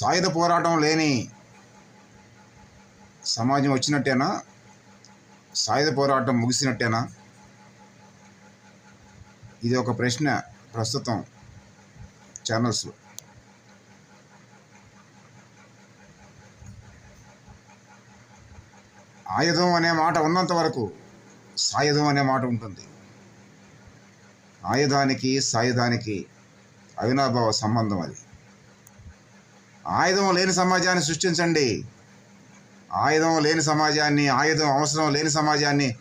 సాయుధ పోరాటం లేని సమాజం వచ్చినట్టేనా? సాయుధ పోరాటం ముగిసినట్టేనా? ఇది ఒక ప్రశ్న ప్రస్తుతం ఛానల్స్లో ఆయుధం అనే మాట ఉన్నంత వరకు సాయుధం అనే మాట ఉంటుంది. ఆయుధానికి సాయుధానికి అవినాభావ సంబంధం అది. ఆయుధం లేని సమాజాన్ని సృష్టించండి. ఆయుధం లేని సమాజాన్ని ఆయుధం అవసరం లేని సమాజాన్ని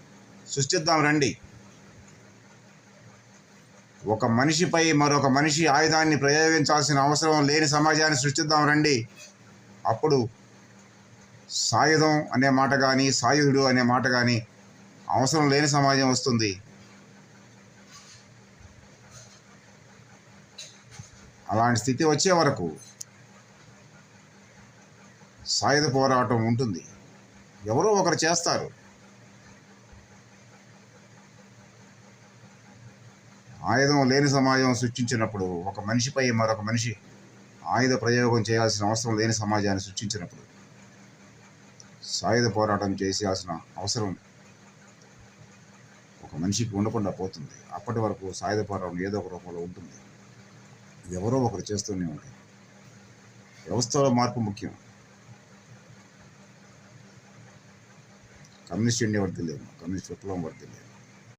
సృష్టిద్దాం రండి. ఒక మనిషిపై మరొక మనిషి ఆయుధాన్ని ప్రయోగించాల్సిన అవసరం లేని సమాజాన్ని సృష్టిద్దాం రండి. అప్పుడు సాయుధం అనే మాట కానీ సాయుధుడు అనే మాట కానీ అవసరం లేని సమాజం వస్తుంది. అలాంటి స్థితి వచ్చే వరకు సాయుధ పోరాటం ఉంటుంది. ఎవరో ఒకరు చేస్తారు. ఆయుధం లేని సమాజం సృష్టించినప్పుడు ఒక మనిషిపై మరొక మనిషి ఆయుధ ప్రయోగం చేయాల్సిన అవసరం లేని సమాజాన్ని సృష్టించినప్పుడు సాయుధ పోరాటం చేయాల్సిన అవసరం ఒక మనిషికి ఉండకుండా పోతుంది. అప్పటి వరకు సాయుధ పోరాటం ఏదో ఒక రూపంలో ఉంటుంది. ఎవరో ఒకరు చేస్తూనే ఉంటారు. వ్యవస్థలో మార్పు ముఖ్యం. కమ్యూనిస్ట్ ఇండియా వర్తిలేదు కమ్యూనిస్ట్ విప్లవం వర్తిలేదు